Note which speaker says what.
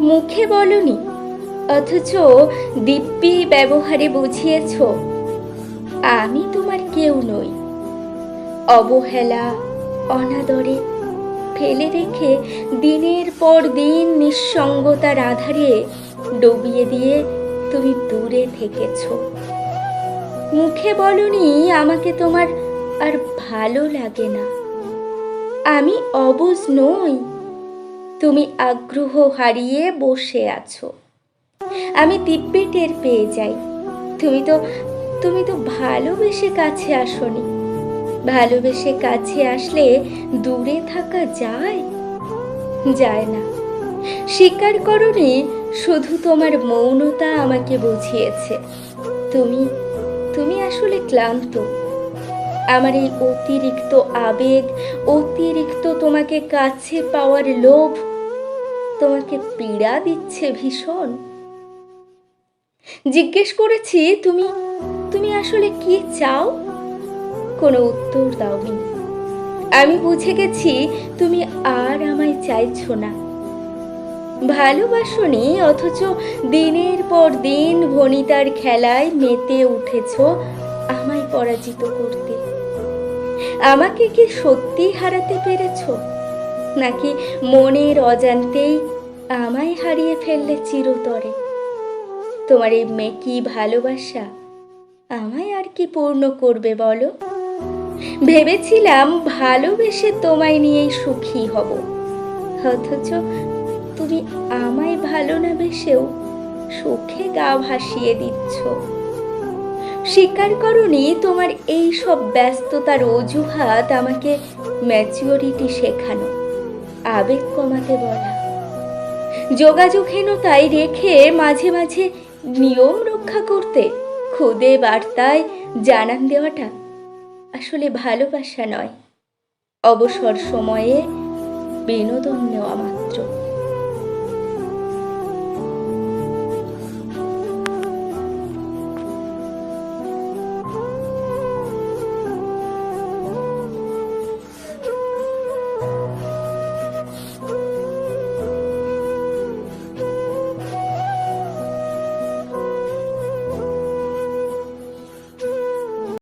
Speaker 1: মুখে বলনি, অথচ দিব্যি ব্যবহারে বুঝিয়েছ, আমি তোমার কেউ নই। অবহেলা, অনাদরে ফেলে রেখে দিনের পর দিন নিঃসঙ্গতার আধারে ডুবিয়ে দিয়ে তুমি দূরে থেকেছ। মুখে বলনি, আমাকে তোমার আর ভালো লাগে না। আমি অবুঝ নই। তুমি আগ্রহ হারিয়ে বসে আছো। আমি দিব্যে টের পেয়ে যাই। তুমি তো তুমি তো ভালোবেসে কাছে আসনি। ভালোবেসে কাছে আসলে দূরে থাকা যায়? যায় না। স্বীকার করনি, শুধু তোমার মৌনতা আমাকে বুঝিয়েছে। তুমি তুমি আসলে ক্লান্ত। আমার এই অতিরিক্ত আবেগ, অতিরিক্ত তোমাকে কাছে পাওয়ার লোভ, তোমাকে পীড়া দিচ্ছে ভীষণ। জিজ্ঞেস করেছি, তুমি তুমি আসলে কি চাও? কোনো উত্তর দাওনি। আমি বুঝে গেছি, তুমি আর আমায় চাইছো না। ভালোবাসনি, অথচ দিনের পর দিন ভনিতার খেলায় মেতে উঠেছ আমায় পরাজিত করতে। আমাকে কি সত্যি হারাতে পেরেছ? নাকি মনের অজান্তেই আমায় হারিয়ে ফেললে চিরতরে? তোমার এই মেকি ভালোবাসা আমায় আর কি পূর্ণ করবে বলো? ভেবেছিলাম ভালোবেসে তোমায় নিয়েই সুখী হব। অথচ তুমি আমায় ভালো না বেসেও সুখে গা ভাসিয়ে দিচ্ছ। স্বীকার করনি, তোমার এই সব ব্যস্ততার অজুহাত আমাকে ম্যাচিওরিটি শেখানো। আবেগ কমাতে বলা। যোগাযোগহীনতায় রেখে মাঝে মাঝে নিয়ম রক্ষা করতে, খুদে বার্তায় জানান দেওয়াটা আসলে ভালোবাসা নয়। অবসর সময়ে বিনোদন নেওয়া মাত্র।